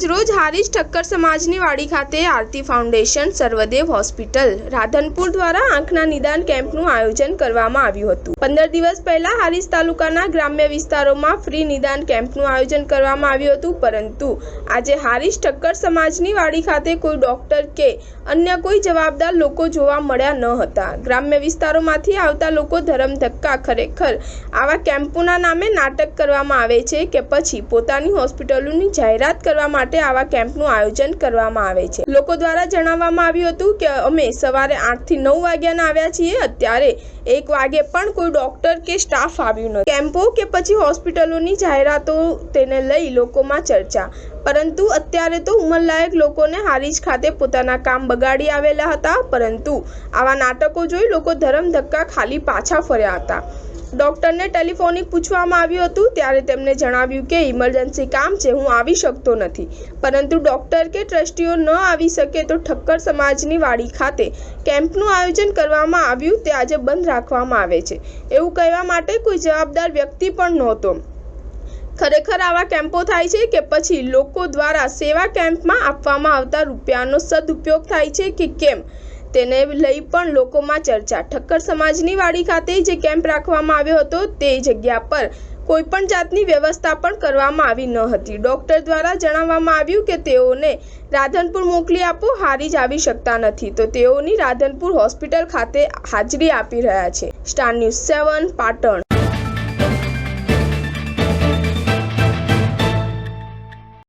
આજરોજ હારીશ ઠક્કર સમાજની વાડી ખાતે આરતી ફાઉન્ડેશન, સર્વદેવ હોસ્પિટલ, રાધનપુર દ્વારા આંખના નિદાન કેમ્પનું આયોજન કરવામાં આવ્યું હતું. પંદર દિવસ પહેલા હારીશ તાલુકાના ગ્રામ્ય વિસ્તારોમાં ફ્રી નિદાન કેમ્પનું આયોજન કરવામાં આવ્યું હતું, પરંતુ આજે હારીશ ઠક્કર સમાજની વાડી ખાતે કોઈ ડોક્ટર કે અન્ય કોઈ જવાબદાર લોકો જોવા મળ્યા ન હતા. ગ્રામ્ય વિસ્તારોમાંથી આવતા લોકો ધરમ ધક્કા ખરેખર આવા કેમ્પોના નામે નાટક કરવામાં આવે છે કે પછી પોતાની હોસ્પિટલોની જાહેરાત કરવા માટે આવા કેમ્પનું આયોજન કરવામાં આવે છે. લોકો દ્વારા જણાવવામાં આવ્યું હતું કે અમે સવારે આઠથી નવ વાગ્યાના આવ્યા છીએ. અત્યારે એક વાગે પણ કોઈ ડોક્ટર કે સ્ટાફ આવ્યું નથી. કેમ્પો કે પછી હોસ્પિટલોની જાહેરાતો તેને લઈ લોકોમાં ચર્ચા. પરંતુ અત્યારે તો ઉંમરલાયક લોકોને હારીજ ખાતે પોતાના કામ બગાડી આવેલા હતા. પરંતુ આવા નાટકો જોઈ લોકો ધરમ ધક્કા ખાલી પાછા ફર્યા હતા. ડોક્ટરને ટેલિફોનિક પૂછવામાં આવ્યું હતું, ત્યારે તેમણે જણાવ્યું કે, ઇમરજન્સી કામ છે, હું આવી શકતો નથી. પરંતુ ડોક્ટર કે ટ્રસ્ટીઓ ન આવી શકે તો ઠક્કર સમાજની વાડી ખાતે કેમ્પનું આયોજન કરવામાં આવ્યું, તે આજે બંધ રાખવામાં આવે છે. એવું કહેવા માટે કોઈ જવાબદાર વ્યક્તિ પણ નહોતો. ખરેખર આવા કેમ્પો થાય છે કે પછી લોકો દ્વારા સેવા કેમ્પમાં આપવામાં આવતા રૂપિયાનો સદુપયોગ થાય છે કે કેમ? તેને લઈ પણ લોકોમાં ચર્ચા. ઠક્કર સમાજની વાડી ખાતે જે કેમ્પ રાખવામાં આવ્યો હતો તે જગ્યા પર કોઈ પણ જાતની વ્યવસ્થા પણ કરવામાં આવી ન હતી. ડોક્ટર દ્વારા જણાવવામાં આવ્યું કે તેઓને રાધનપુર મોકલી આપો, હારી જ આવી શકતા નથી. તો તેઓની રાધનપુર હોસ્પિટલ ખાતે હાજરી આપી રહ્યા છે. Star news seven, Patan.